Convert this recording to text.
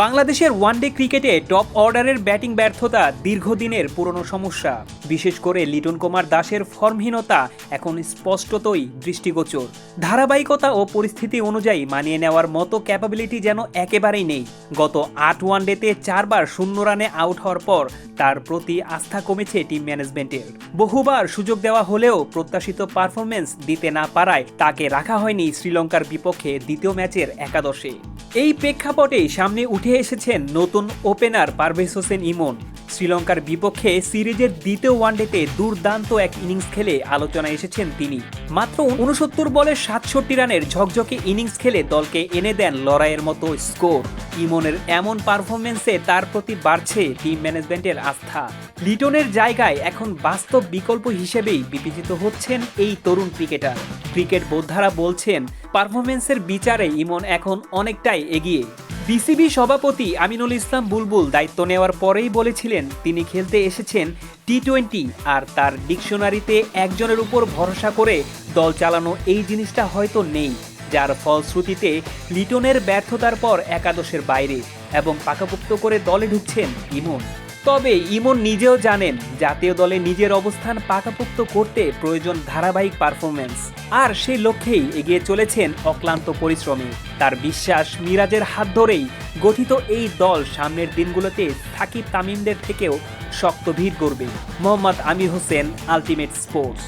বাংলাদেশের ওয়ানডে ক্রিকেটে টপ অর্ডারের ব্যাটিং ব্যর্থতা দীর্ঘদিনের পুরনো সমস্যা। বিশেষ করে লিটন কুমার দাসের ফর্মহীনতা এখন স্পষ্টতই দৃষ্টিগোচর। ধারাবাহিকতা ও পরিস্থিতি অনুযায়ী মানিয়ে নেওয়ার মতো ক্যাপাবিলিটি যেন একেবারেই নেই। গত আট ওয়ানডেতে চারবার শূন্য রানে আউট হওয়ার পর তার প্রতি আস্থা কমেছে টিম ম্যানেজমেন্টের। বহুবার সুযোগ দেওয়া হলেও প্রত্যাশিত পারফরমেন্স দিতে না পারায় তাকে রাখা হয়নি শ্রীলঙ্কার বিপক্ষে দ্বিতীয় ম্যাচের একাদশে। এই প্রেক্ষাপটে সামনে উঠে এসেছেন নতুন ওপেনার পারভেজ হোসেন ইমন। শ্রীলঙ্কার বিপক্ষে সিরিজের দ্বিতীয় ওয়ানডেতে দুর্দান্ত এক ইনিংস খেলে আলোচনায় এসেছেন তিনি। মাত্র উনসত্তর বলে সাতষট্টি রানের ঝকঝকে ইনিংস খেলে দলকে এনে দেন লড়াইয়ের মতো স্কোর। ইমনের এমন পারফরমেন্সে তার প্রতি বাড়ছে টিম ম্যানেজমেন্টের আস্থা। লিটনের জায়গায় এখন বাস্তব বিকল্প হিসেবেই বিবেচিত হচ্ছেন এই তরুণ ক্রিকেটার। ক্রিকেট বোদ্ধারা বলছেন পারফরমেন্সের বিচারে ইমন এখন অনেকটাই এগিয়ে। বিসিবি সভাপতি আমিনুল ইসলাম বুলবুল দায়িত্ব নেওয়ার পরেই বলেছিলেন, তিনি খেলতে এসেছেন টি টোয়েন্টি আর তার ডিকশনারিতে একজনের উপর ভরসা করে দল চালানো এই জিনিসটা হয়তো নেই, যার ফলশ্রুতিতে লিটনের ব্যর্থতার পর একাদশের বাইরে এবং পাকাপোক্ত করে দলে ঢুকছেন ইমন। তবে ইমন নিজেও জানেন, জাতীয় দলে নিজের অবস্থান পাকাপোক্ত করতে প্রয়োজন ধারাবাহিক পারফরমেন্স আর সেই লক্ষ্যেই এগিয়ে চলেছেন অক্লান্ত পরিশ্রমে। তার বিশ্বাস মিরাজের হাত ধরেই গঠিত এই দল সামনের দিনগুলোতে সাকিব তামিমদের থেকেও শক্ত ভিড় করবে মোহাম্মদ আমির হোসেন, আলটিমেট স্পোর্টস।